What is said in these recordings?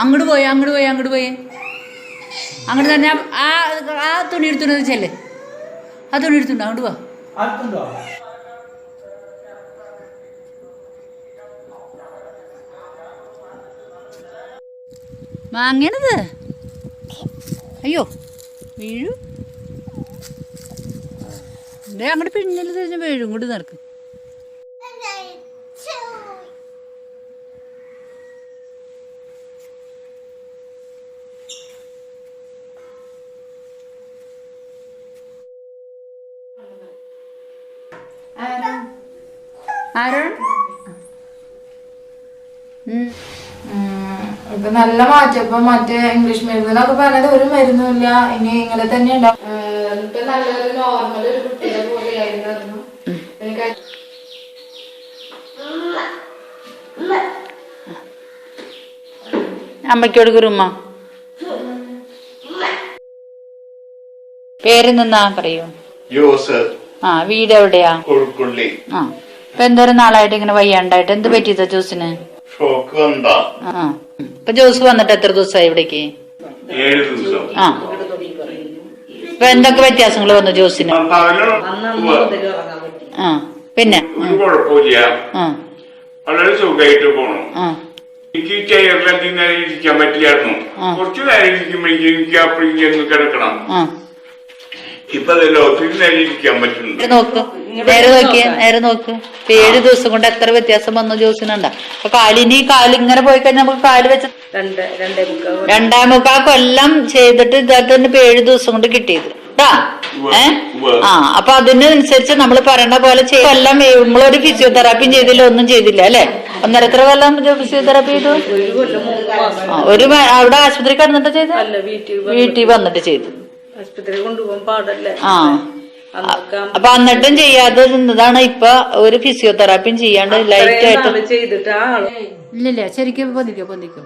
അങ്ങോട്ട് പോയി അങ്ങോട്ട് പോയി അങ്ങോട്ട് പോയി. അങ്ങോട്ട് തന്നെ ആ ആ തുണി എടുത്തുണ്ടെന്ന് വെച്ചല്ലേ ആ തുണി എടുത്തുണ്ട്? അങ്ങോട്ട് പോ മാങ്ങണത് അയ്യോ വീഴു. അങ്ങോട്ട് പിന്നിൽ തിരിഞ്ഞ് വീഴും ഇങ്ങോട്ട് നടക്ക്. ആരോൺ ഉം. ഇപ്പൊ നല്ല മാറ്റം. ഇപ്പൊ മറ്റേ ഇംഗ്ലീഷ് മരുന്നിലൊക്കെ പറഞ്ഞത് ഒരു മരുന്നുമില്ല. ഇനി ഇങ്ങനെ തന്നെ ഉണ്ടാവും. ഇപ്പൊ നല്ലൊരു നോർമൽ ഒരു കുട്ടിയെ പോലെയായിരുന്നു എനിക്ക് അമ്മയ്ക്കോട് കുറുമ്മ പേര് നിന്നാ പറയൂ. ആ വീട് എവിടെയാ? കൊഴുക്കുള്ളി ആ. ഇപ്പൊ എന്തോരം നാളായിട്ട് ഇങ്ങനെ വയ്യാണ്ടായിട്ട്? എന്ത് പറ്റിയതാ ജോസിന്? ഇപ്പൊ ജോസ് വന്നിട്ട് എത്ര ദിവസമായി ഇവിടേക്ക്? ആ. ഇപ്പൊ എന്തൊക്കെ വ്യത്യാസങ്ങൾ വന്നു ജോസിന്? ആ. പിന്നെ? വളരെ സുഖമായിട്ട് പോണു. എനിക്ക് നേരം ഇരിക്കാൻ പറ്റില്ലായിരുന്നു. കുറച്ചു നേരം ഇരിക്കുമ്പോഴേക്കും എനിക്ക് അപ്പോഴേക്കും ഒന്ന് കിടക്കണം. ആ. ഇപ്പൊ നേരം ഇരിക്കാൻ പറ്റുന്നുണ്ട്. നേരെ നോക്ക് നേരെ നോക്കിയേ നേരെ നോക്ക്. ഏഴ് ദിവസം കൊണ്ട് എത്ര വ്യത്യാസം വന്നു ജോസിനുണ്ട. അപ്പൊ കാലിനി കാൽ ഇങ്ങനെ പോയി കഴിഞ്ഞാൽ നമുക്ക് കാൽ വെച്ച രണ്ട് രണ്ടേ മുക്കാൽ രണ്ടാം മുക്കാ കൊല്ലം ചെയ്തിട്ട് ഇതായിട്ട് തന്നെ ഇപ്പൊ ഏഴ് ദിവസം കൊണ്ട് കിട്ടിയത്. ട്ടാ? ഏ? ആ അപ്പൊ അതിനനുസരിച്ച് നമ്മൾ പറയണ പോലെ എല്ലാം കൊല്ലം നമ്മളൊരു ഫിസിയോതെറാപ്പിയും ചെയ്തില്ല ഒന്നും ചെയ്തില്ല അല്ലെ? ഒന്നര എത്ര കൊല്ലം ഫിസിയോതെറാപ്പി ചെയ്തു? ഒരു അവിടെ ആശുപത്രി കിടന്നിട്ട് ചെയ്ത്? അല്ല വീട്ടിൽ വന്നിട്ട് ചെയ്തു. ആശുപത്രി കൊണ്ടുപോകാൻ പാടല്ലേ? ആ. അപ്പൊ എന്നിട്ടും ചെയ്യാതെ നിന്നതാണ് ഇപ്പൊ ഒരു ഫിസിയോതെറാപ്പിയും ചെയ്യാണ്ട് ലൈറ്റ് ആയിട്ട്. ചെയ്തിട്ട് ഇല്ലില്ല ശരിക്കും പൊന്തിക്കോ പൊന്തിക്കോ.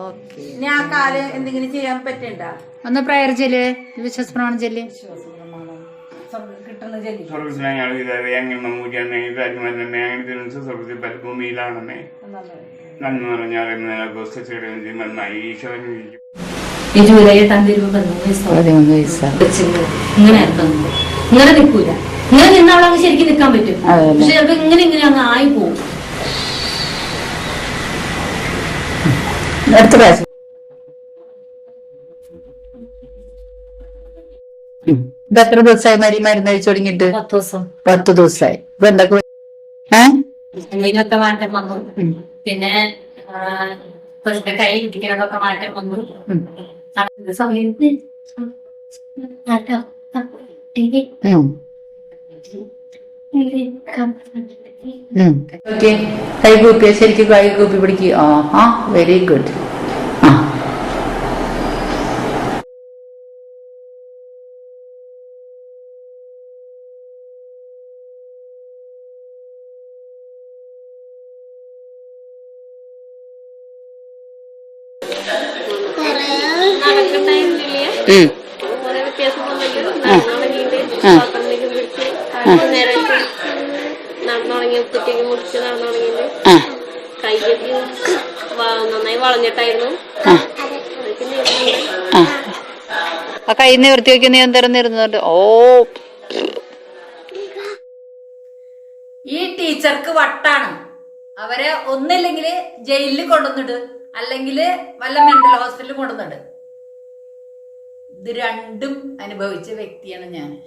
ഓക്കെ. കാൽ എന്തെങ്കിലും ചെയ്യാൻ പറ്റണ്ട? ഒന്ന് പ്രയർ ചെല്ല് വിശ്വാസ പ്രമാണം ചെല്ല് സ്വർഗത്തിലാണ് ഇതായത് അങ്ങനെ പറഞ്ഞാൽ നന്നായി ഈശോനെ ജൂലൈ എട്ടാം തീയതി വരുമ്പോ പതിമൂന്ന് വയസ്സാവും. പതിമൂന്ന് വയസ്സാ വെച്ചിട്ട് ഇങ്ങനെ നിൽക്കൂല. ഇങ്ങനെ നിന്ന ശരിക്കും നിൽക്കാൻ പറ്റും. പക്ഷെ ചിലപ്പോ ഇങ്ങനെ ഇങ്ങനെ അങ്ങ് ആയി പോകും അടുത്ത പ്രാവശ്യം ഇപ്പൊ എത്ര ദിവസമായി മരി മരുന്ന് കഴിച്ചു തുടങ്ങിയിട്ട്? പത്ത് ദിവസം. പത്ത് ദിവസമായി. ഇപ്പൊ എന്തൊക്കെ ഏ? മാറ്റം വന്നു. പിന്നെ കൈ ഇരിക്കണതൊക്കെ മാറ്റം വന്നു. ആ സമയത്ത് മാറ്റം. ടിവി ഉം. ഉം. ഓക്കേ. കൈ കൂപ്പിയ ശരിക്കും കൈകൂപ്പി പിടിക്കുക ആ ആ വെരി ഗുഡ് ആ. കൈ നിവർത്തി വെക്കുന്ന ഞാൻ നിരുന്നുണ്ട് ഓ. ഈ ടീച്ചർക്ക് വട്ടാണ്. അവരെ ഒന്നില്ലെങ്കിൽ ജയിലിൽ കൊണ്ടുവന്നിട്ട് അല്ലെങ്കിൽ വല്ല മെന്റൽ ഹോസ്പിറ്റലിൽ കൊണ്ടുവന്നിട്ട് ഇത് രണ്ടും അനുഭവിച്ച വ്യക്തിയാണ് ഞാൻ.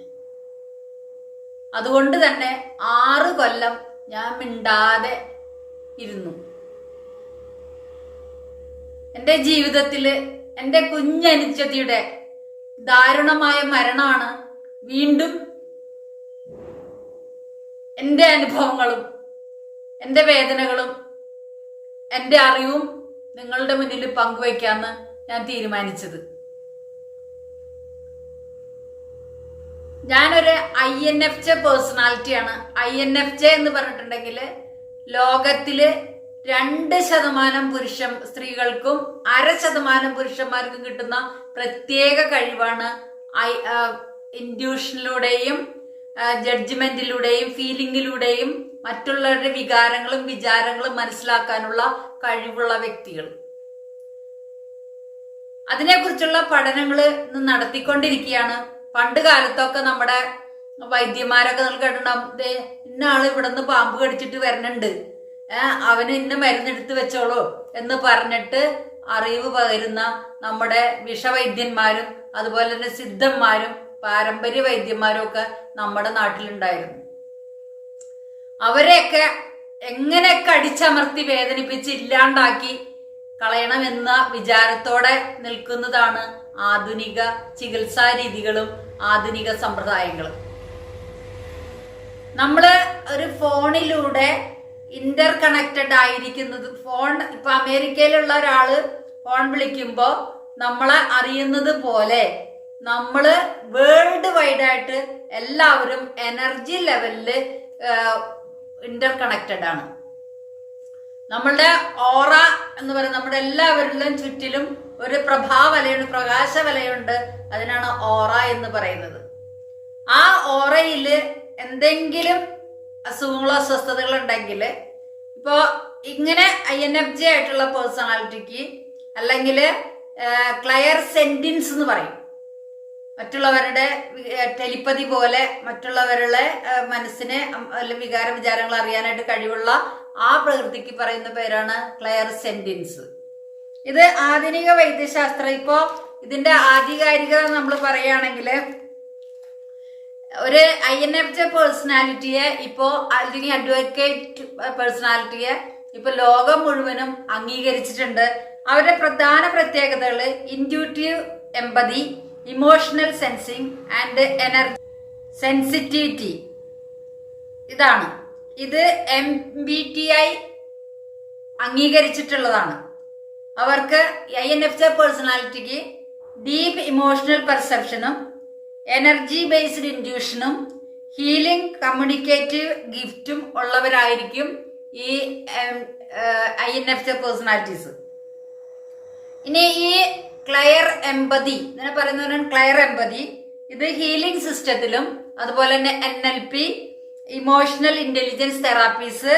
അതുകൊണ്ട് തന്നെ ആറ് കൊല്ലം ഞാൻ മിണ്ടാതെ ഇരുന്നു. എന്റെ ജീവിതത്തിൽ എന്റെ കുഞ്ഞനുജതിയുടെ ദാരുണമായ മരണമാണ് വീണ്ടും എന്റെ അനുഭവങ്ങളും എന്റെ വേദനകളും എന്റെ അറിവും നിങ്ങളുടെ മുന്നിൽ പങ്കുവയ്ക്കാമെന്ന് ഞാൻ തീരുമാനിച്ചത്. ഞാനൊരു ഐ എൻ എഫ് ജെ പേഴ്സണാലിറ്റിയാണ് ഐ എൻ എഫ് ജെ എന്ന് പറഞ്ഞിട്ടുണ്ടെങ്കിൽ ലോകത്തിൽ രണ്ട് ശതമാനം പുരുഷ സ്ത്രീകൾക്കും അര ശതമാനം പുരുഷന്മാർക്കും കിട്ടുന്ന പ്രത്യേക കഴിവാണ് ഐ ഇൻഡ്യൂഷനിലൂടെയും ജഡ്ജ്മെന്റിലൂടെയും ഫീലിംഗിലൂടെയും മറ്റുള്ളവരുടെ വികാരങ്ങളും വിചാരങ്ങളും മനസ്സിലാക്കാനുള്ള കഴിവുള്ള വ്യക്തികൾ. അതിനെക്കുറിച്ചുള്ള പഠനങ്ങൾ നടത്തിക്കൊണ്ടിരിക്കുകയാണ്. പണ്ട് കാലത്തൊക്കെ നമ്മുടെ വൈദ്യന്മാരൊക്കെ നമ്മൾ കേട്ടിട്ടുണ്ടാവും ഇന്ന ആൾ ഇവിടെ നിന്ന് പാമ്പ് കടിച്ചിട്ട് വരണുണ്ട്. ഏഹ് അവന് ഇന്ന മരുന്നെടുത്ത് വെച്ചോളൂ എന്ന് പറഞ്ഞിട്ട് അറിവ് പകരുന്ന നമ്മുടെ വിഷവൈദ്യന്മാരും അതുപോലെ തന്നെ സിദ്ധന്മാരും പാരമ്പര്യ വൈദ്യന്മാരും ഒക്കെ നമ്മുടെ നാട്ടിലുണ്ടായിരുന്നു. അവരെയൊക്കെ എങ്ങനെയൊക്കെ അടിച്ചമർത്തി വേദനിപ്പിച്ച് ഇല്ലാണ്ടാക്കി കളയണമെന്ന വിചാരത്തോടെ നിൽക്കുന്നതാണ് ആധുനിക ചികിത്സാ രീതികളും ആധുനിക സമ്പ്രദായങ്ങളും. നമ്മൾ ഒരു ഫോണിലൂടെ ഇന്റർ കണക്റ്റഡ് ആയിരിക്കുന്നത് ഫോൺ ഇപ്പൊ അമേരിക്കയിലുള്ള ഒരാൾ ഫോൺ വിളിക്കുമ്പോ നമ്മളെ അറിയുന്നത് പോലെ നമ്മൾ വേൾഡ് വൈഡ് ആയിട്ട് എല്ലാവരും എനർജി ലെവലിൽ ഇന്റർ കണക്റ്റഡ് ആണ്. നമ്മളുടെ ഓറ എന്ന് പറയുന്നത് നമ്മുടെ എല്ലാവരുടെയും ചുറ്റിലും ഒരു പ്രഭാവലയുണ്ട് പ്രകാശവലയുണ്ട്. അതിനാണ് ഓറ എന്ന് പറയുന്നത്. ആ ഓറയിൽ എന്തെങ്കിലും അസുഖങ്ങളോ അസ്വസ്ഥതകളോ ഉണ്ടെങ്കിൽ ഇപ്പോൾ ഇങ്ങനെ ഐ എൻ എഫ് ജി ആയിട്ടുള്ള പേഴ്സണാലിറ്റിക്ക് അല്ലെങ്കിൽ ക്ലയർ സെന്റിൻസ് എന്ന് പറയും. മറ്റുള്ളവരുടെ ടെലിപ്പതി പോലെ മറ്റുള്ളവരുടെ മനസ്സിനെ അല്ല വികാര വിചാരങ്ങൾ അറിയാനായിട്ട് കഴിവുള്ള ആ പ്രകൃതിക്ക് പറയുന്ന പേരാണ് ക്ലയർ സെന്റിൻസ് ഇത് ആധുനിക വൈദ്യശാസ്ത്രം. ഇപ്പോ ഇതിന്റെ ആധികാരികത നമ്മൾ പറയുകയാണെങ്കിൽ ഒരു ഐ എൻ എഫ് ജെ പേഴ്സണാലിറ്റിയെ ഇപ്പോ അല്ലെങ്കിൽ അഡ്വക്കേറ്റ് പേഴ്സണാലിറ്റിയെ ഇപ്പൊ ലോകം മുഴുവനും അംഗീകരിച്ചിട്ടുണ്ട്. അവരുടെ പ്രധാന പ്രത്യേകതകൾ intuitive empathy emotional sensing and energy. Sensitivity. ഇതാണ്. ഇത് എം ബി ടി ഐ അംഗീകരിച്ചിട്ടുള്ളതാണ്. അവർക്ക് ഐ എൻ എഫ് ജെ പേഴ്സണാലിറ്റിക്ക് ഡീപ്പ് ഇമോഷണൽ പെർസെപ്ഷനും എനർജി ബേസ്ഡ് ഇൻഡ്യൂഷനും ഹീലിംഗ് കമ്മ്യൂണിക്കേറ്റീവ് ഗിഫ്റ്റും ഉള്ളവരായിരിക്കും ഈ I N F J personalities ഇനി ഈ ക്ലയർ എമ്പതി ഇതിനെ പറയുന്നവരാണ് ക്ലയർ എമ്പതി ഇത് ഹീലിംഗ് സിസ്റ്റത്തിലും അതുപോലെ തന്നെ N L P emotional intelligence therapies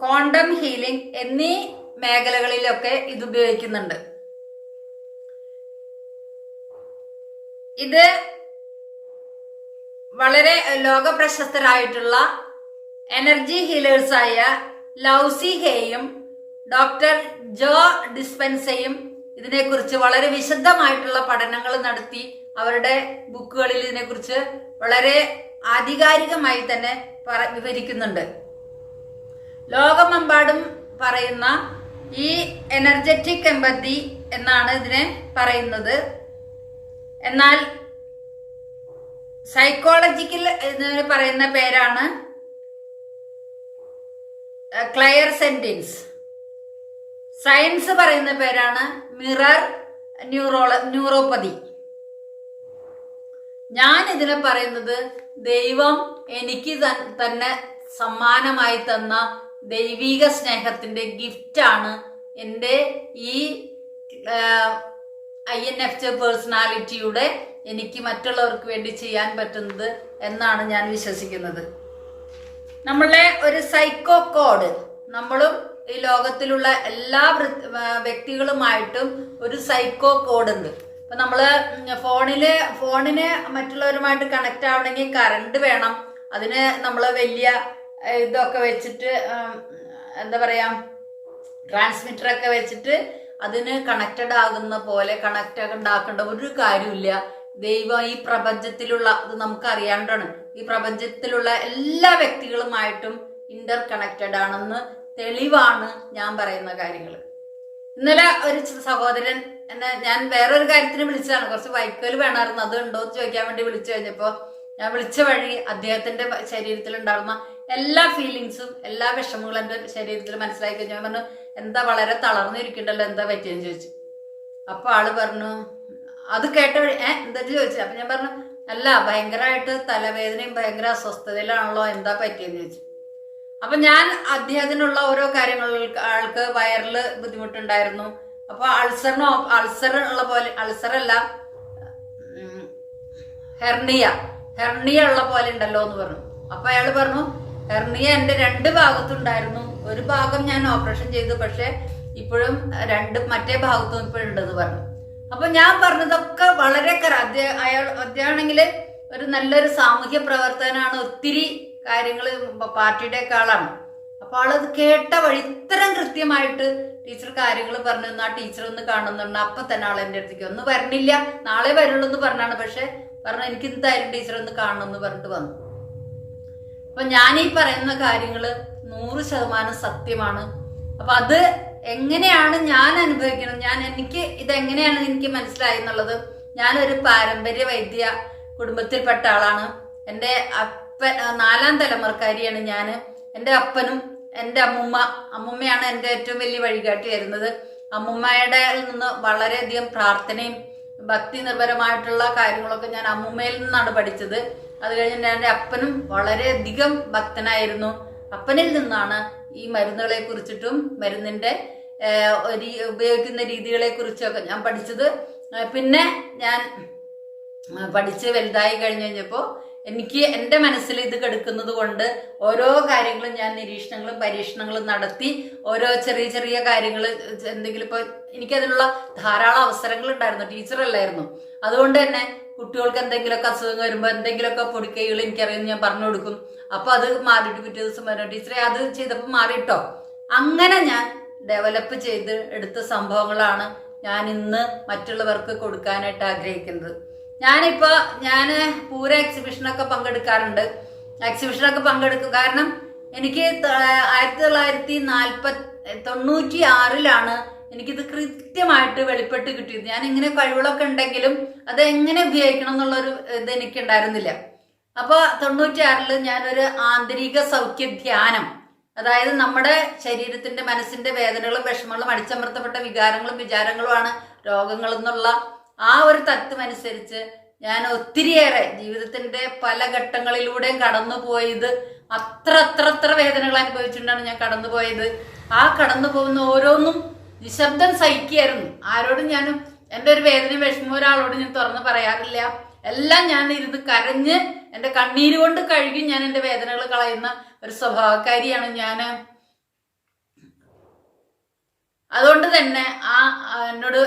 quantum healing എന്നീ മേഖലകളിലൊക്കെ ഇത് ഉപയോഗിക്കുന്നുണ്ട്. ഇത് വളരെ ലോക പ്രശസ്തരായിട്ടുള്ള എനർജി ഹീലേഴ്സായ ലൗസി ഹേയും ഡോക്ടർ ജോ ഡിസ്പെൻസയും ഇതിനെക്കുറിച്ച് വളരെ വിശദമായിട്ടുള്ള പഠനങ്ങൾ നടത്തി അവരുടെ ബുക്കുകളിൽ ഇതിനെക്കുറിച്ച് വളരെ ആധികാരികമായി തന്നെ വിവരിക്കുന്നുണ്ട്. ലോകമെമ്പാടും പറയുന്ന ഈ എനർജറ്റിക് എമ്പതി എന്നാണ് ഇതിനെ പറയുന്നത്. എന്നാൽ സൈക്കോളജിക്കൽ എന്ന് പറയുന്ന പേരാണ് ക്ലയർ സെന്റിൻസ് സയൻസ് പറയുന്ന പേരാണ് മിറർ ന്യൂറോള ന്യൂറോപ്പതി. ഞാൻ ഇതിനെ പറയുന്നത് ദൈവം എനിക്ക് തന്നെ സമ്മാനമായി തന്ന ദൈവിക സ്നേഹത്തിന്റെ ഗിഫ്റ്റാണ് എന്റെ ഈ ഐ എൻ എഫ് ജെ പേഴ്സണാലിറ്റിയുടെ എനിക്ക് മറ്റുള്ളവർക്ക് വേണ്ടി ചെയ്യാൻ പറ്റുന്നത് എന്നാണ് ഞാൻ വിശ്വസിക്കുന്നത്. നമ്മളുടെ ഒരു സൈക്കോ കോഡ് നമ്മളും ഈ ലോകത്തിലുള്ള എല്ലാ വ്യക്തികളുമായിട്ടും ഒരു സൈക്കോ കോഡ് ഉണ്ട്. ഇപ്പൊ നമ്മൾ ഫോണിൽ ഫോണിന് മറ്റുള്ളവരുമായിട്ട് കണക്ട് ആവണമെങ്കിൽ കറണ്ട് വേണം. അതിന് നമ്മൾ വലിയ ഇതൊക്കെ വെച്ചിട്ട് എന്താ പറയാ ട്രാൻസ്മിറ്റർ ഒക്കെ വെച്ചിട്ട് അതിന് കണക്റ്റഡ് ആകുന്ന പോലെ കണക്റ്റ് ഉണ്ടാക്കേണ്ട ഒരു കാര്യമില്ല. ദൈവം ഈ പ്രപഞ്ചത്തിലുള്ള അത് നമുക്ക് അറിയാണ്ടാണ് ഈ പ്രപഞ്ചത്തിലുള്ള എല്ലാ വ്യക്തികളുമായിട്ടും ഇന്റർ കണക്റ്റഡ് ആണെന്ന് തെളിവാണ് ഞാൻ പറയുന്ന കാര്യങ്ങൾ ഇന്നലെ ഒരു സഹോദരൻ എന്നെ ഞാൻ വേറൊരു കാര്യത്തിന് വിളിച്ചതാണ്. കുറച്ച് വൈക്കോൽ വേണമായിരുന്നു അത് ഉണ്ടോ എന്ന് ചോദിക്കാൻ വേണ്ടി വിളിച്ചു കഴിഞ്ഞപ്പോ ഞാൻ വിളിച്ച വഴി അദ്ദേഹത്തിന്റെ ശരീരത്തിൽ ഉണ്ടാകുന്ന എല്ലാ ഫീലിങ്സും എല്ലാ വിഷമങ്ങളും എന്റെ ശരീരത്തിൽ മനസ്സിലാക്കി കഴിഞ്ഞാൽ ഞാൻ പറഞ്ഞു എന്താ വളരെ തളർന്നിരിക്കണ്ടല്ലോ എന്താ പറ്റിയെന്ന് ചോദിച്ചു. അപ്പൊ ആൾ പറഞ്ഞു അത് കേട്ട വഴി ഏ എന്താ ചോദിച്ചു? അപ്പൊ ഞാൻ പറഞ്ഞു അല്ല ഭയങ്കരമായിട്ട് തലവേദനയും ഭയങ്കര അസ്വസ്ഥതയിലാണല്ലോ എന്താ പറ്റിയെന്ന് ചോദിച്ചു. അപ്പൊ ഞാൻ അദ്ദേഹത്തിനുള്ള ഓരോ കാര്യങ്ങൾക്ക് ആൾക്ക് വയറിൽ ബുദ്ധിമുട്ടുണ്ടായിരുന്നു. അപ്പൊ അൾസറിന് അൾസർ ഉള്ള പോലെ അൾസർ അല്ല ഹെർണിയ ഹെർണിയ ഉള്ള പോലെ ഉണ്ടല്ലോ എന്ന് പറഞ്ഞു. അപ്പൊ അയാൾ പറഞ്ഞു ഹെർണിയ എന്റെ രണ്ട് ഭാഗത്തുണ്ടായിരുന്നു. ഒരു ഭാഗം ഞാൻ ഓപ്പറേഷൻ ചെയ്തു പക്ഷെ ഇപ്പോഴും രണ്ട് മറ്റേ ഭാഗത്തും ഇപ്പോഴുണ്ടെന്ന് പറഞ്ഞു. അപ്പൊ ഞാൻ പറഞ്ഞതൊക്കെ വളരെ അയാൾ അദ്ദേഹമാണെങ്കിൽ ഒരു നല്ലൊരു സാമൂഹ്യ പ്രവർത്തകനാണ്. ഒത്തിരി കാര്യങ്ങൾ പാർട്ടിയുടെ ഒക്കെ ആളാണ് അപ്പൊ ആളത് കേട്ട വഴി ഇത്രയും കൃത്യമായിട്ട് ടീച്ചർ കാര്യങ്ങൾ പറഞ്ഞു ആ ടീച്ചർ ഒന്ന് കാണുന്നുണ്ട്. അപ്പൊ തന്നെ ആൾ എന്റെ അടുത്തേക്ക് ഒന്ന് വരണില്ല നാളെ വരുള്ളൂ എന്ന് പറഞ്ഞാണ്. പക്ഷെ പറഞ്ഞു എനിക്ക് എന്തായാലും ടീച്ചർ ഒന്ന് കാണണം എന്ന് പറഞ്ഞിട്ട് വന്നു. അപ്പൊ ഞാൻ ഈ പറയുന്ന കാര്യങ്ങൾ നൂറ് ശതമാനം സത്യമാണ്. അപ്പൊ അത് എങ്ങനെയാണ് ഞാൻ അനുഭവിക്കുന്നത് ഞാൻ എനിക്ക് ഇതെങ്ങനെയാണ് എനിക്ക് മനസ്സിലായി എന്നുള്ളത് ഞാനൊരു പാരമ്പര്യ വൈദ്യ കുടുംബത്തിൽപ്പെട്ട ആളാണ്. എന്റെ നാലാം തലമുറക്കാരിയാണ് ഞാൻ എന്റെ അപ്പനും എന്റെ അമ്മുമ്മ. അമ്മുമ്മയാണ് എന്റെ ഏറ്റവും വലിയ വഴികാട്ടി വരുന്നത്. അമ്മുമ്മയുടെ നിന്ന് വളരെയധികം പ്രാർത്ഥനയും ഭക്തി നിർഭരമായിട്ടുള്ള കാര്യങ്ങളൊക്കെ ഞാൻ അമ്മുമ്മയിൽ നിന്നാണ് പഠിച്ചത്. അത് കഴിഞ്ഞ് എന്റെ അപ്പനും വളരെയധികം ഭക്തനായിരുന്നു. അപ്പനിൽ നിന്നാണ് ഈ മരുന്നുകളെ കുറിച്ചിട്ടും മരുന്നിന്റെ ഉപയോഗിക്കുന്ന രീതികളെ കുറിച്ചൊക്കെ ഞാൻ പഠിച്ചത്. പിന്നെ ഞാൻ പഠിച്ച് വലുതായി കഴിഞ്ഞ് കഴിഞ്ഞപ്പോൾ എനിക്ക് എന്റെ മനസ്സിൽ ഇത് കെടുക്കുന്നത് കൊണ്ട് ഓരോ കാര്യങ്ങളും ഞാൻ നിരീക്ഷണങ്ങളും പരീക്ഷണങ്ങളും നടത്തി ഓരോ ചെറിയ ചെറിയ കാര്യങ്ങൾ എന്തെങ്കിലും ഇപ്പോൾ എനിക്കതിനുള്ള ധാരാളം അവസരങ്ങൾ ഉണ്ടായിരുന്നു. ടീച്ചറല്ലായിരുന്നു അതുകൊണ്ട് തന്നെ കുട്ടികൾക്ക് എന്തെങ്കിലുമൊക്കെ അസുഖം വരുമ്പോൾ എന്തെങ്കിലുമൊക്കെ പൊടിക്കൈകൾ എനിക്കറിയാം ഞാൻ പറഞ്ഞു കൊടുക്കും. അപ്പോൾ അത് മാറിയിട്ട് പിറ്റേ ദിവസം പറഞ്ഞു ടീച്ചറെ അത് ചെയ്തപ്പോൾ മാറിയിട്ടോ? അങ്ങനെ ഞാൻ ഡെവലപ്പ് ചെയ്ത് എടുത്ത സംഭവങ്ങളാണ് ഞാൻ ഇന്ന് മറ്റുള്ളവർക്ക് കൊടുക്കാനായിട്ട് ആഗ്രഹിക്കുന്നത്. ഞാനിപ്പോ ഞാൻ പൂര എക്സിബിഷനൊക്കെ പങ്കെടുക്കാറുണ്ട്. എക്സിബിഷനൊക്കെ പങ്കെടുക്കും. കാരണം എനിക്ക് ആയിരത്തി തൊള്ളായിരത്തി നാൽപ്പത്തി തൊണ്ണൂറ്റി ആറിലാണ് എനിക്കിത് കൃത്യമായിട്ട് വെളിപ്പെട്ട് കിട്ടിയത്. ഞാൻ ഇങ്ങനെ കഴിവുകളൊക്കെ ഉണ്ടെങ്കിലും അത് എങ്ങനെ ഉപയോഗിക്കണം എന്നുള്ളൊരു ഇത് എനിക്ക് ഉണ്ടായിരുന്നില്ല അപ്പൊ ആറിൽ ഞാനൊരു ആന്തരിക സൗഖ്യ ധ്യാനം അതായത് നമ്മുടെ ശരീരത്തിന്റെ മനസ്സിന്റെ വേദനകളും വിഷമങ്ങളും അടിച്ചമർത്തപ്പെട്ട വികാരങ്ങളും വിചാരങ്ങളുമാണ് രോഗങ്ങൾ എന്നുള്ള ആ ഒരു തത്വം അനുസരിച്ച് ഞാൻ ഒത്തിരിയേറെ ജീവിതത്തിന്റെ പല ഘട്ടങ്ങളിലൂടെയും കടന്നു പോയത് അത്ര അത്ര അത്ര വേദനകൾ അനുഭവിച്ചിട്ടാണ് ഞാൻ കടന്നു പോയത് ആ കടന്നു പോകുന്ന ഓരോന്നും നിശബ്ദം സഹിക്കുകയായിരുന്നു. ആരോടും ഞാൻ എന്റെ ഒരു വേദനയും വിഷമവും ഒരാളോട് ഞാൻ തുറന്ന് പറയാറില്ല. എല്ലാം ഞാൻ ഇരുന്ന് കരഞ്ഞ് എന്റെ കണ്ണീര് കൊണ്ട് കഴുകി ഞാൻ എന്റെ വേദനകൾ കളയുന്ന ഒരു സ്വഭാവക്കാരിയാണ് ഞാൻ അതുകൊണ്ട് തന്നെ ആ എന്നോട്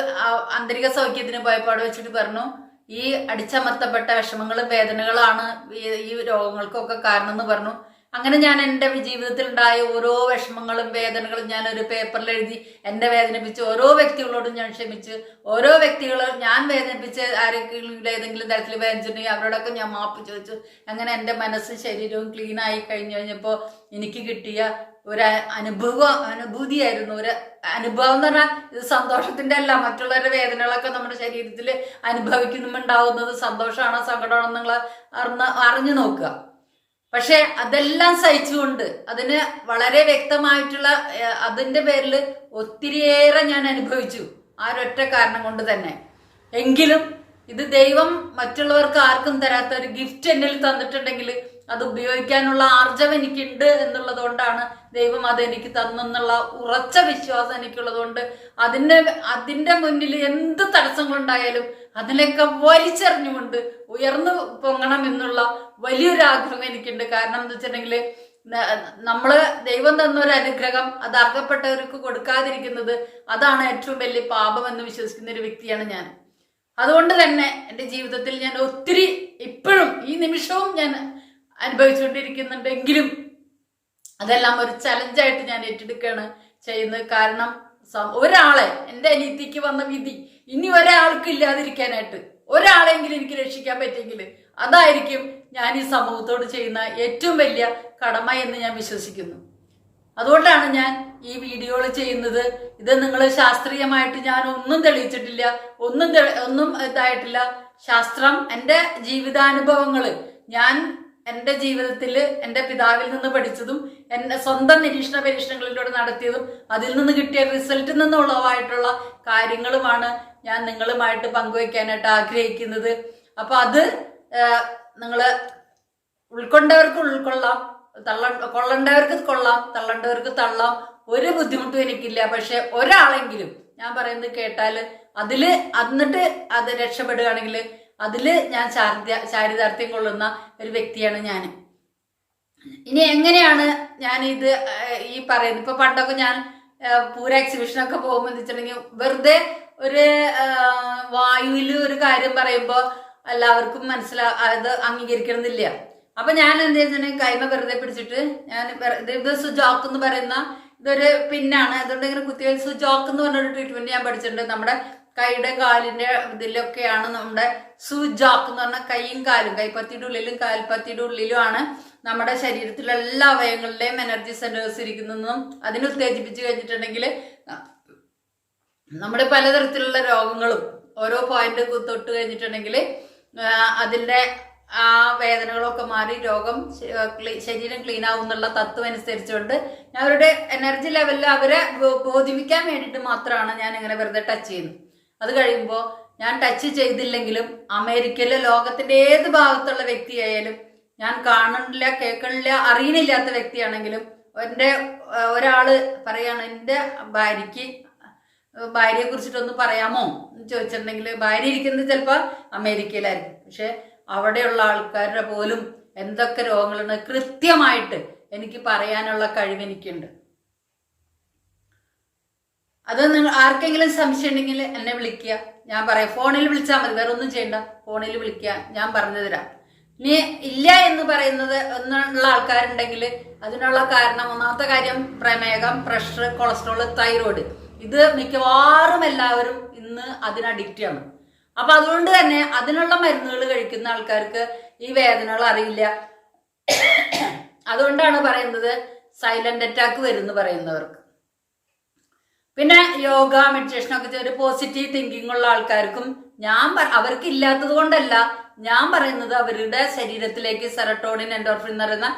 ആന്തരിക സൗഖ്യത്തിന് പോയപാട് വെച്ചിട്ട് പറഞ്ഞു ഈ അടിച്ചമർത്തപ്പെട്ട വിഷമങ്ങളും വേദനകളാണ് ഈ- ഈ രോഗങ്ങൾക്കൊക്കെ കാരണം എന്ന് പറഞ്ഞു. അങ്ങനെ ഞാൻ എന്റെ ജീവിതത്തിൽ ഉണ്ടായ ഓരോ വിഷമങ്ങളും വേദനകളും ഞാൻ ഒരു പേപ്പറിൽ എഴുതി എന്നെ വേദനിപ്പിച്ച് ഓരോ വ്യക്തികളോടും ഞാൻ ക്ഷമിച്ച് ഓരോ വ്യക്തികളും ഞാൻ വേദനിപ്പിച്ച് ആരെങ്കിലും ഏതെങ്കിലും തരത്തിൽ വേദനിച്ചിട്ടുണ്ടെങ്കിൽ അവരോടൊക്കെ ഞാൻ മാപ്പ് ചോദിച്ചു. അങ്ങനെ എന്റെ മനസ്സ് ശരീരവും ക്ലീൻ ആയി കഴിഞ്ഞു കഴിഞ്ഞപ്പോൾ എനിക്ക് കിട്ടിയ ഒരു അനുഭവം അനുഭൂതിയായിരുന്നു. ഒരു അനുഭവം എന്ന് പറഞ്ഞാൽ ഇത് സന്തോഷത്തിന്റെ അല്ല. മറ്റുള്ളവരുടെ വേദനകളൊക്കെ നമ്മുടെ ശരീരത്തിൽ അനുഭവിക്കുന്നുണ്ടാവുന്നത് സന്തോഷമാണോ സങ്കടമാണോ നിങ്ങൾ അറിഞ്ഞ അറിഞ്ഞു നോക്കുക. പക്ഷെ അതെല്ലാം സഹിച്ചുകൊണ്ട് അതിന് വളരെ വ്യക്തമായിട്ടുള്ള അതിന്റെ പേരിൽ ഒത്തിരിയേറെ ഞാൻ അനുഭവിച്ചു ആ ഒരൊറ്റ കാരണം കൊണ്ട് തന്നെ. എങ്കിലും ഇത് ദൈവം മറ്റുള്ളവർക്ക് ആർക്കും തരാത്ത ഒരു ഗിഫ്റ്റ് എന്നിൽ തന്നിട്ടുണ്ടെങ്കിൽ അത് ഉപയോഗിക്കാനുള്ള ആർജവം എനിക്കുണ്ട് എന്നുള്ളത് കൊണ്ടാണ് ദൈവം അത് എനിക്ക് തന്നെന്നുള്ള ഉറച്ച വിശ്വാസം എനിക്കുള്ളത് കൊണ്ട് അതിന്റെ അതിന്റെ മുന്നിൽ എന്ത് തടസ്സങ്ങളുണ്ടായാലും അതിനൊക്കെ വലിച്ചെറിഞ്ഞുകൊണ്ട് ഉയർന്നു പൊങ്ങണം എന്നുള്ള വലിയൊരു ആഗ്രഹം എനിക്കുണ്ട്. കാരണം എന്താ വെച്ചിട്ടുണ്ടെങ്കിൽ നമ്മൾ ദൈവം തന്ന ഒരു അനുഗ്രഹം അത് അർഹപ്പെട്ടവർക്ക് കൊടുക്കാതിരിക്കുന്നത് അതാണ് ഏറ്റവും വലിയ പാപം എന്ന് വിശ്വസിക്കുന്ന ഒരു വ്യക്തിയാണ് ഞാൻ. അതുകൊണ്ട് തന്നെ എന്റെ ജീവിതത്തിൽ ഞാൻ ഒത്തിരി ഇപ്പോഴും ഈ നിമിഷവും ഞാൻ അനുഭവിച്ചുകൊണ്ടിരിക്കുന്നുണ്ടെങ്കിലും അതെല്ലാം ഒരു ചലഞ്ചായിട്ട് ഞാൻ ഏറ്റെടുക്കുകയാണ് ചെയ്യുന്നത്. കാരണം ഒരാളെ എന്റെ അനീതിക്ക് വന്ന വിധി ഇനി ഒരാൾക്ക് ഇല്ലാതിരിക്കാനായിട്ട് ഒരാളെങ്കിലും എനിക്ക് രക്ഷിക്കാൻ പറ്റിയെങ്കിൽ അതായിരിക്കും ഞാൻ ഈ സമൂഹത്തോട് ചെയ്യുന്ന ഏറ്റവും വലിയ കടമ എന്ന് ഞാൻ വിശ്വസിക്കുന്നു. അതുകൊണ്ടാണ് ഞാൻ ഈ വീഡിയോകൾ ചെയ്യുന്നത്. ഇത് നിങ്ങൾ ശാസ്ത്രീയമായിട്ട് ഞാൻ ഒന്നും തെളിയിച്ചിട്ടില്ല ഒന്നും ഒന്നും ഇതായിട്ടില്ല. ശാസ്ത്രം എന്റെ ജീവിതാനുഭവങ്ങൾ ഞാൻ എന്റെ ജീവിതത്തിൽ എന്റെ പിതാവിൽ നിന്ന് പഠിച്ചതും എന്റെ സ്വന്തം നിരീക്ഷണ പരീക്ഷണങ്ങളിലൂടെ നടത്തിയതും അതിൽ നിന്ന് കിട്ടിയ റിസൾട്ടിൽ നിന്നുള്ളതായിട്ടുള്ള കാര്യങ്ങളുമാണ് ഞാൻ നിങ്ങളുമായിട്ട് പങ്കുവയ്ക്കാനായിട്ട് ആഗ്രഹിക്കുന്നത്. അപ്പോൾ അത് നിങ്ങൾ ഉൾക്കൊണ്ടവർക്ക് ഉൾക്കൊള്ളാം തള്ള കൊള്ളേണ്ടവർക്ക് കൊള്ളാം തള്ളേണ്ടവർക്ക് തള്ളാം. ഒരു ബുദ്ധിമുട്ടും എനിക്കില്ല. പക്ഷെ ഒരാളെങ്കിലും ഞാൻ പറയുന്നത് കേട്ടാൽ അതിൽ എന്നിട്ട് അത് രക്ഷപ്പെടുകയാണെങ്കിൽ അതിൽ ഞാൻ ചാരിത ചാരിതാർത്ഥ്യം കൊള്ളുന്ന ഒരു വ്യക്തിയാണ് ഞാൻ ഇനി എങ്ങനെയാണ് ഞാൻ ഇത് ഈ പറയുന്നത്? ഇപ്പൊ പണ്ടൊക്കെ ഞാൻ പൂര എക്സിബിഷനൊക്കെ പോകുമ്പോൾ എന്ന് വെച്ചിട്ടുണ്ടെങ്കിൽ വെറുതെ ഒരു വായുവിൽ ഒരു കാര്യം പറയുമ്പോൾ എല്ലാവർക്കും മനസ്സിലാ അത് അംഗീകരിക്കണമെന്നില്ല. അപ്പൊ ഞാൻ എന്താ വെച്ചിട്ടുണ്ടെങ്കിൽ കൈമ വെറുതെ പിടിച്ചിട്ട് ഞാൻ ഇത് സുജോക്ക് എന്ന് പറയുന്ന ഇതൊരു പിന്നാണ്. അതുകൊണ്ട് ഇങ്ങനെ കുത്തിവെച്ച് സുജോക്ക് എന്ന് പറഞ്ഞൊരു ട്രീറ്റ്മെന്റ് ഞാൻ പഠിച്ചിട്ടുണ്ട്. നമ്മുടെ കൈയുടെ കാലിന്റെ ഇതിലൊക്കെയാണ് നമ്മുടെ സുജാക്ക് എന്ന് പറഞ്ഞ കൈയും കാലും കൈപ്പത്തിയുടെ ഉള്ളിലും കാൽപ്പത്തിയുടെ ഉള്ളിലുമാണ് നമ്മുടെ ശരീരത്തിലെ എല്ലാ അവയവങ്ങളിലെയും എനർജി സെന്റേഴ്സ് ഇരിക്കുന്നതെന്നും അതിനെ ഉത്തേജിപ്പിച്ച് കഴിഞ്ഞിട്ടുണ്ടെങ്കിൽ നമ്മുടെ പലതരത്തിലുള്ള രോഗങ്ങളും ഓരോ പോയിന്റ് തൊട്ട് കഴിഞ്ഞിട്ടുണ്ടെങ്കിൽ അതിന്റെ ആ വേദനകളൊക്കെ മാറി രോഗം ശരീരം ക്ലീൻ ആവും എന്നുള്ള തത്വം അനുസരിച്ചുകൊണ്ട് അവരുടെ എനർജി ലെവലിൽ അവരെ ബോധിപ്പിക്കാൻ വേണ്ടിയിട്ട് മാത്രമാണ് ഞാൻ ഇങ്ങനെ വെറുതെ ടച്ച് ചെയ്യുന്നത്. അത് കഴിയുമ്പോൾ ഞാൻ ടച്ച് ചെയ്തില്ലെങ്കിലും അമേരിക്കയിലെ ലോകത്തിന്റെ ഏത് ഭാഗത്തുള്ള വ്യക്തിയായാലും ഞാൻ കാണണില്ല കേൾക്കണില്ല അറിയണില്ലാത്ത വ്യക്തിയാണെങ്കിലും എന്റെ ഒരാൾ പറയാണ് എന്റെ ഭാര്യയ്ക്ക് ഭാര്യയെ കുറിച്ചിട്ടൊന്ന് പറയാമോ? എന്ന് ചോദിച്ചിട്ടുണ്ടെങ്കിൽ ഭാര്യ ഇരിക്കുന്നത് ചിലപ്പോൾ അമേരിക്കയിലായിരിക്കും. പക്ഷെ അവിടെയുള്ള ആൾക്കാരുടെ പോലും എന്തൊക്കെ രോഗങ്ങളുണ്ട് കൃത്യമായിട്ട് എനിക്ക് പറയാനുള്ള കഴിവ് എനിക്കുണ്ട്. അത് നിങ്ങൾ ആർക്കെങ്കിലും സംശയം ഉണ്ടെങ്കിൽ എന്നെ വിളിക്കുക. ഞാൻ പറയാം ഫോണിൽ വിളിച്ചാൽ മതി വേറെ ഒന്നും ചെയ്യണ്ട. ഫോണിൽ വിളിക്കുക ഞാൻ പറഞ്ഞു തരാം. ഇനി ഇല്ല എന്ന് പറയുന്നത് എന്നുള്ള ആൾക്കാരുണ്ടെങ്കിൽ അതിനുള്ള കാരണം ഒന്നാമത്തെ കാര്യം പ്രമേഹം പ്രഷർ കൊളസ്ട്രോൾ തൈറോയ്ഡ് ഇത് മിക്കവാറും എല്ലാവരും ഇന്ന് അതിന് അഡിക്റ്റ് ആണ്. അപ്പൊ അതുകൊണ്ട് തന്നെ അതിനുള്ള മരുന്നുകൾ കഴിക്കുന്ന ആൾക്കാർക്ക് ഈ വേദനകൾ അറിയില്ല. അതുകൊണ്ടാണ് പറയുന്നത് സൈലന്റ് അറ്റാക്ക് വരുന്നു പറയുന്നവർക്ക്. പിന്നെ യോഗ മെഡിറ്റേഷൻ ഒക്കെ ഒരു പോസിറ്റീവ് തിങ്കിങ് ഉള്ള ആൾക്കാർക്കും ഞാൻ അവർക്ക് ഇല്ലാത്തത് കൊണ്ടല്ല ഞാൻ പറയുന്നത് അവരുടെ ശരീരത്തിലേക്ക് സെറട്ടോണിൻ എൻഡോർഫിൻ എന്ന് പറയുന്ന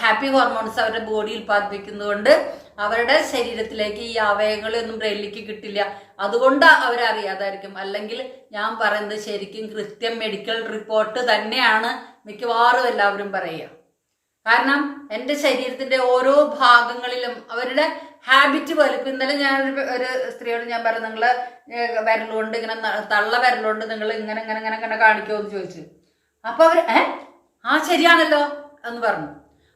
ഹാപ്പി ഹോർമോൺസ് അവരുടെ ബോഡി ഉൽപ്പാദിപ്പിക്കുന്നതുകൊണ്ട് അവരുടെ ശരീരത്തിലേക്ക് ഈ അവയവങ്ങളൊന്നും ബ്രെയിനിലേക്ക് കിട്ടില്ല. അതുകൊണ്ട് അവരറിയാതായിരിക്കും അല്ലെങ്കിൽ ഞാൻ പറയുന്നത് ശരിക്കും കൃത്യം മെഡിക്കൽ റിപ്പോർട്ട് തന്നെയാണ് മിക്കവാറും എല്ലാവരും പറയുക. കാരണം എന്റെ ശരീരത്തിന്റെ ഓരോ ഭാഗങ്ങളിലും അവരുടെ ഹാബിറ്റ് പോലെ. ഇപ്പൊ ഇന്നലെ ഞാൻ ഒരു- സ്ത്രീയോട് ഞാൻ പറഞ്ഞു നിങ്ങൾ വരലുകൊണ്ട് ഇങ്ങനെ തള്ള വിരലുകൊണ്ട് നിങ്ങൾ ഇങ്ങനെ ഇങ്ങനെ ഇങ്ങനെ ഇങ്ങനെ കാണിക്കുമോ എന്ന് ചോദിച്ചു. അപ്പൊ അവർ ഏ? ആ ശരിയാണല്ലോ എന്ന് പറഞ്ഞു.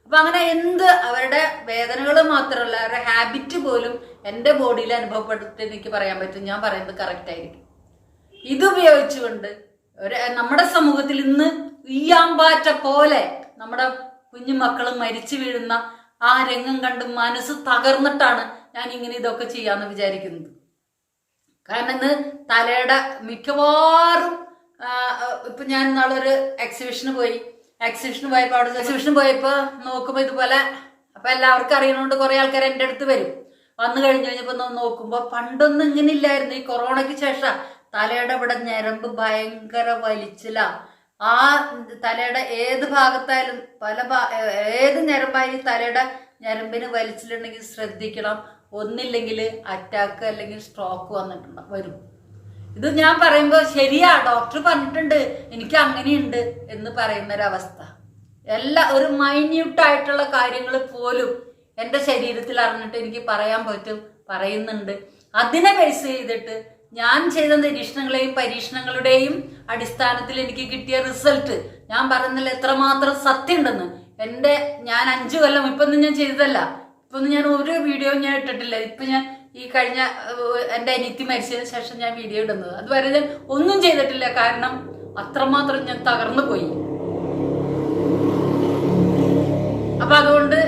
അപ്പൊ അങ്ങനെ എന്ത് അവരുടെ വേദനകൾ മാത്രമല്ല അവരുടെ ഹാബിറ്റ് പോലും എന്റെ ബോഡിയിൽ അനുഭവപ്പെട്ടിട്ട് എനിക്ക് പറയാൻ പറ്റും. ഞാൻ പറയുന്നത് കറക്റ്റ് ആയിരിക്കും. ഇതുപയോഗിച്ചുകൊണ്ട് ഒരു നമ്മുടെ സമൂഹത്തിൽ ഇന്ന് ഈയാമ്പാറ്റ പോലെ നമ്മുടെ കുഞ്ഞു കുഞ്ഞുമക്കൾ മരിച്ചു വീഴുന്ന ആ രംഗം കണ്ട് മനസ്സ് തകർന്നിട്ടാണ് ഞാൻ ഇങ്ങനെ ഇതൊക്കെ ചെയ്യാന്ന് വിചാരിക്കുന്നത്. കാരണം ഇന്ന് തലയുടെ മിക്കവാറും ഇപ്പൊ ഞാൻ ഇന്നാളൊരു എക്സിബിഷന് പോയി. എക്സിബിഷന് പോയപ്പോ അവിടെ എക്സിബിഷന് പോയപ്പോ നോക്കുമ്പോ ഇതുപോലെ അപ്പൊ എല്ലാവർക്കും അറിയണോണ്ട് കുറെ ആൾക്കാർ എന്റെ അടുത്ത് വരും. വന്നു കഴിഞ്ഞു കഴിഞ്ഞപ്പോ നോക്കുമ്പോൾ നോക്കുമ്പോ പണ്ടൊന്നും ഇങ്ങനെ ഇല്ലായിരുന്നു. ഈ കൊറോണയ്ക്ക് ശേഷം തലയുടെ ഇവിടെ ഞരമ്പ് ഭയങ്കര വലിച്ചില്ല ആ തലയുടെ ഏത് ഭാഗത്തായാലും പല ഏത് ഞരമ്പായാലും തലയുടെ ഞരമ്പിന് വലിച്ചിട്ടുണ്ടെങ്കിൽ ശ്രദ്ധിക്കണം. ഒന്നില്ലെങ്കിൽ അറ്റാക്ക് അല്ലെങ്കിൽ സ്ട്രോക്ക് വന്നിട്ടുണ്ട് വരും. ഇത് ഞാൻ പറയുമ്പോൾ ശരിയാ ഡോക്ടർ പറഞ്ഞിട്ടുണ്ട് എനിക്ക് അങ്ങനെയുണ്ട് എന്ന് പറയുന്ന ഒരവസ്ഥ എല്ലാ ഒരു മൈന്യൂട്ടായിട്ടുള്ള കാര്യങ്ങൾ പോലും എന്റെ ശരീരത്തിൽ അറിഞ്ഞിട്ട് എനിക്ക് പറയാൻ പറ്റും പറയുന്നുണ്ട്. അതിനെ ബേസ് ചെയ്തിട്ട് ഞാൻ ചെയ്ത നിരീക്ഷണങ്ങളെയും പരീക്ഷണങ്ങളുടെയും അടിസ്ഥാനത്തിൽ എനിക്ക് കിട്ടിയ റിസൾട്ട്. ഞാൻ പറഞ്ഞതിൽ എത്രമാത്രം സത്യമുണ്ടെന്ന്. എന്റെ ഞാൻ അഞ്ചു കൊല്ലം ഇപ്പൊന്നും ഞാൻ ചെയ്തതല്ല. ഇപ്പൊന്നും ഞാൻ ഒരു വീഡിയോ ഞാൻ ഇട്ടിട്ടില്ല. ഇപ്പൊ ഞാൻ ഈ കഴിഞ്ഞ എന്റെ അനിയത്തി മരിച്ചതിന് ശേഷം ഞാൻ വീഡിയോ ഇടുന്നത്. അതുവരെ ഞാൻ ഒന്നും ചെയ്തിട്ടില്ല. കാരണം അത്രമാത്രം ഞാൻ തകർന്നു പോയി. അപ്പൊ അതുകൊണ്ട്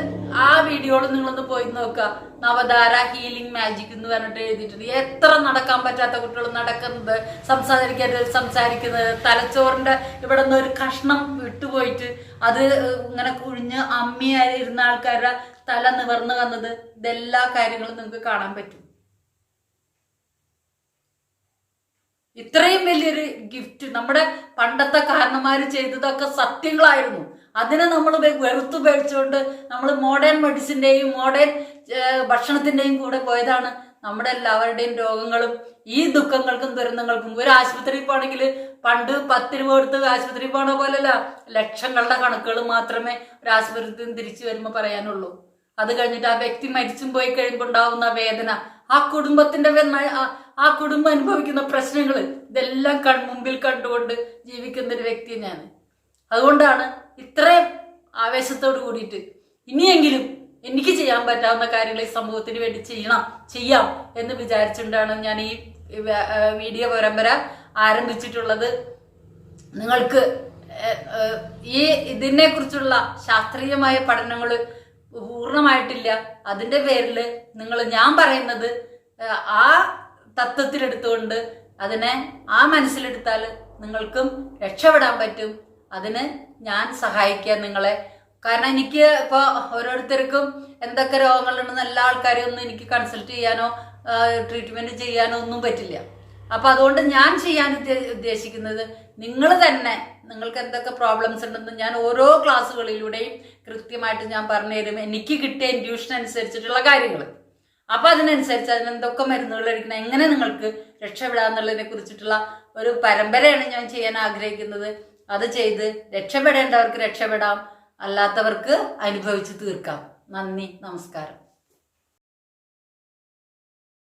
ആ വീഡിയോയിൽ നിങ്ങളൊന്ന് പോയി നോക്കുക. നവധാര ഹീലിംഗ് മാജിക് എന്ന് പറഞ്ഞിട്ട് എഴുതിയിട്ടുണ്ട്. എത്ര നടക്കാൻ പറ്റാത്ത കുട്ടികൾ നടക്കുന്നത് സംസാരിക്കാത്ത സംസാരിക്കുന്നത് തലച്ചോറിന്റെ ഇവിടെ നിന്ന് ഒരു കഷ്ണം വിട്ടുപോയിട്ട് അത് ഇങ്ങനെ കുഴിഞ്ഞ് അമ്മിയായി ഇരുന്ന ആൾക്കാരുടെ തല നിവർന്നു വന്നത് ഇതെല്ലാ കാര്യങ്ങളും നിങ്ങൾക്ക് കാണാൻ പറ്റും. ഇത്രയും വലിയൊരു ഗിഫ്റ്റ് നമ്മുടെ പണ്ടത്തെ കാരണന്മാര് ചെയ്തതൊക്കെ സത്യങ്ങളായിരുന്നു. അതിനെ നമ്മൾ വെറുത്തു പേടിച്ചുകൊണ്ട് നമ്മൾ മോഡേൺ മെഡിസിന്റെയും മോഡേൺ ഭക്ഷണത്തിന്റെയും കൂടെ പോയതാണ് നമ്മുടെ എല്ലാവരുടെയും രോഗങ്ങളും ഈ ദുഃഖങ്ങൾക്കും ദുരന്തങ്ങൾക്കും. ഒരു ആശുപത്രിയിൽ പോകണമെങ്കിൽ പണ്ട് പത്ത് രൂപ കൊടുത്ത് ആശുപത്രിയിൽ പോണ പോലല്ല ലക്ഷങ്ങളുടെ കണക്കുകൾ മാത്രമേ ഒരു ആശുപത്രിയിൽ നിന്ന് തിരിച്ചു വരുമ്പോൾ പറയാനുള്ളൂ. അത് കഴിഞ്ഞിട്ട് ആ വ്യക്തി മരിച്ചും പോയി കഴിയുമ്പോൾ ഉണ്ടാവുന്ന വേദന ആ കുടുംബത്തിന്റെ ആ- കുടുംബം അനുഭവിക്കുന്ന പ്രശ്നങ്ങൾ ഇതെല്ലാം കൺമുമ്പിൽ കണ്ടുകൊണ്ട് ജീവിക്കുന്ന ഒരു വ്യക്തി ഞാൻ അതുകൊണ്ടാണ് ഇത്രയും ആവേശത്തോട് കൂടിയിട്ട് ഇനിയെങ്കിലും എനിക്ക് ചെയ്യാൻ പറ്റാവുന്ന കാര്യങ്ങൾ ഈ സമൂഹത്തിന് വേണ്ടി ചെയ്യണം ചെയ്യാം എന്ന് വിചാരിച്ചുകൊണ്ടാണ് ഞാൻ ഈ വീഡിയോ പരമ്പര ആരംഭിച്ചിട്ടുള്ളത്. നിങ്ങൾക്ക് ഈ ഇതിനെ കുറിച്ചുള്ള ശാസ്ത്രീയമായ പഠനങ്ങൾ പൂർണമായിട്ടില്ല. അതിന്റെ പേരിൽ നിങ്ങൾ ഞാൻ പറയുന്നത് ആ തത്വത്തിലെടുത്തുകൊണ്ട് അതിനെ ആ മനസ്സിലെടുത്താൽ നിങ്ങൾക്കും രക്ഷപ്പെടാൻ പറ്റും. അതിന് ഞാൻ സഹായിക്കാം നിങ്ങളെ. കാരണം എനിക്ക് ഇപ്പൊ ഓരോരുത്തർക്കും എന്തൊക്കെ രോഗങ്ങളുണ്ടെന്ന് എല്ലാ ആൾക്കാരെയും ഒന്നും എനിക്ക് കൺസൾട്ട് ചെയ്യാനോ ട്രീറ്റ്മെന്റ് ചെയ്യാനോ ഒന്നും പറ്റില്ല. അപ്പൊ അതുകൊണ്ട് ഞാൻ ചെയ്യാൻ ഉദ്ദേശിക്കുന്നത് നിങ്ങൾ തന്നെ നിങ്ങൾക്ക് എന്തൊക്കെ പ്രോബ്ലംസ് ഉണ്ടെന്ന് ഞാൻ ഓരോ ക്ലാസ്സുകളിലൂടെയും കൃത്യമായിട്ട് ഞാൻ പറഞ്ഞുതരും എനിക്ക് കിട്ടിയ ഇൻഡ്യൂഷൻ അനുസരിച്ചിട്ടുള്ള കാര്യങ്ങൾ. അപ്പൊ അതിനനുസരിച്ച് അതിനെന്തൊക്കെ മരുന്നുകൾ കഴിക്കണം എങ്ങനെ നിങ്ങൾക്ക് രക്ഷപ്പെടാന്നുള്ളതിനെ കുറിച്ചിട്ടുള്ള ഒരു പരമ്പരയാണ് ഞാൻ ചെയ്യാൻ ആഗ്രഹിക്കുന്നത്. അത് ചെയ്ത് രക്ഷപ്പെടേണ്ടവർക്ക് രക്ഷപ്പെടാം. അല്ലാത്തവർക്ക് അനുഭവിച്ചു തീർക്കാം. നന്ദി നമസ്കാരം.